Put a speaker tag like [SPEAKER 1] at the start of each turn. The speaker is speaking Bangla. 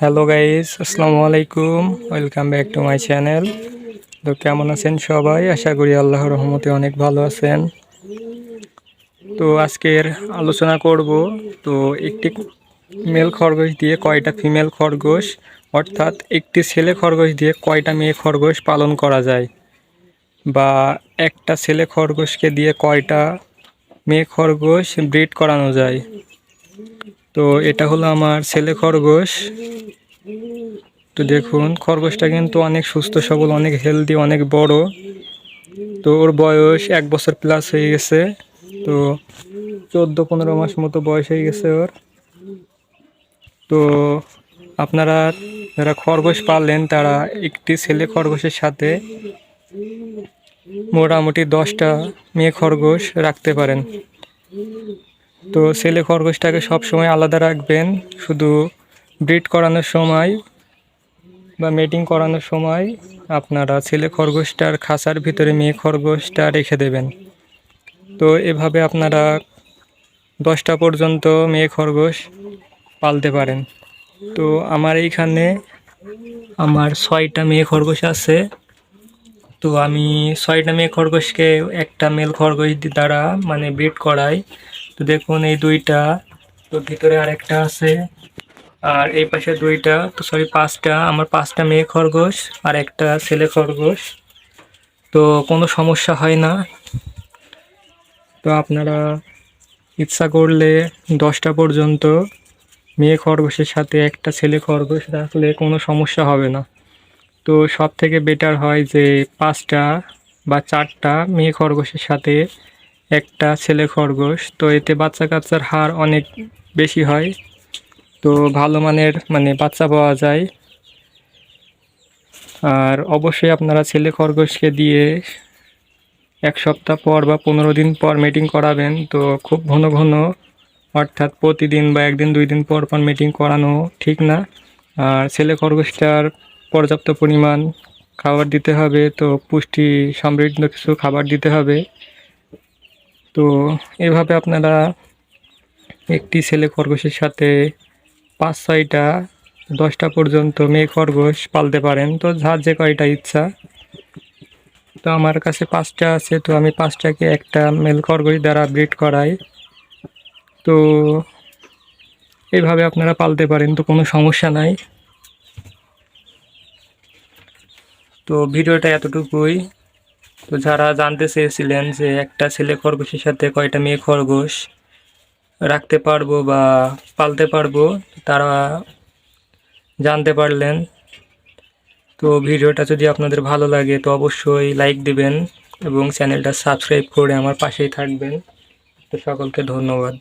[SPEAKER 1] হ্যালো গাইস আসসালামু আলাইকুম welcome back to my channel তো কেমন আছেন সবাই? আশা করি আল্লাহর রহমতে অনেক ভালো আছেন। তো আজকের আলোচনা করব, তো একটি মেল খরগোশ দিয়ে কয়টা ফিমেল খরগোশ, অর্থাৎ একটি ছেলে খরগোশ দিয়ে কয়টা মেয়ে খরগোশ পালন করা যায়, বা একটা ছেলে খরগোশকে দিয়ে কয়টা মেয়ে খরগোশ ব্রিড করানো যায়। তো এটা হলো আমার ছেলে খরগোশ। তো দেখুন, খরগোশটা কিন্তু অনেক সুস্থ, সবল, অনেক হেলদি অনেক বড়। তো ওর বয়স এক বছর প্লাস হয়ে গেছে। তো চোদ্দ, পনেরো মাস মতো বয়স হয়ে গেছে ওর। তো আপনারা, যারা খরগোশ পালেন তারা একটি ছেলে খরগোশের সাথে মোটামুটি দশটা মেয়ে খরগোশ রাখতে পারেন। তো ছেলে খরগোশটাকে সব সময় আলাদা রাখবেন, শুধু ব্রিড করানোর সময় বা মেটিং করানোর সময় আপনারা ছেলে খরগোশটার খাঁচার ভিতরে মেয়ে খরগোশটা রেখে দেবেন। তো এভাবে আপনারা দশটা পর্যন্ত মেয়ে খরগোশ পালতে পারেন। তো আমার এইখানে আমার ছয়টা মেয়ে খরগোশ আছে। তো আমি ছয়টা মেয়ে খরগোশকে একটা মেল খরগোশ দ্বারা মানে ব্রিড করাই। তো দেখুন এই দুইটা, তো ভিতরে আরেকটা আছে, আর এই পাশে দুইটা, তো সরি পাঁচটা, আমার পাঁচটা মেয়ে খরগোশ আর একটা ছেলে খরগোশ। তো কোনো সমস্যা হয় না। তো আপনারা ইচ্ছা করলে দশটা পর্যন্ত মেয়ে খরগোশের সাথে একটা ছেলে খরগোশ রাখলে কোনো সমস্যা হবে না। তো সব থেকে বেটার হয় যে পাঁচটা বা চারটা মেয়ে খরগোশের সাথে একটা ছেলে খরগোশ, তো এতে বাচ্চা কাচ্চার হার অনেক বেশি হয়। তো ভালো মানের মানে বাচ্চা পাওয়া যায়। আর অবশ্যই আপনারা ছেলে খরগোশকে দিয়ে এক সপ্তাহ পর বা পনেরো দিন পর মিটিং করাবেন। তো খুব ঘন ঘন, অর্থাৎ প্রতিদিন বা একদিন, দুই দিন পর পর মিটিং করানো ঠিক না। আর ছেলে খরগোশটার পর্যাপ্ত পরিমাণ খাবার দিতে হবে, তো পুষ্টি সমৃদ্ধ কিছু খাবার দিতে হবে। তো এভাবে আপনারা একটি ছেলে খরগোশের সাথে পাঁচ ছয়টা, দশটা পর্যন্ত মেয়ে খরগোশ পালতে পারেন। তো যার যে কয়টা ইচ্ছা। তো আমার কাছে পাঁচটা আছে, তো আমি পাঁচটাকে একটা মেল খরগোশ দ্বারা ব্রিড করাই। তো এইভাবে আপনারা পালতে পারেন, তো কোনো সমস্যা নাই। তো ভিডিওটা এতটুকুই। তো যারা জানতে চেয়েছিলেন যে একটা ছেলে খরগোশের সাথে কয়টা মেয়ে খরগোশ রাখতে পারব বা পালতে পারব, তারা জানতে পারলেন। তো ভিডিওটা যদি আপনাদের ভালো লাগে, তো অবশ্যই লাইক দিবেন এবং চ্যানেলটা সাবস্ক্রাইব করে আমার পাশেই থাকবেন। তো সকলকে ধন্যবাদ।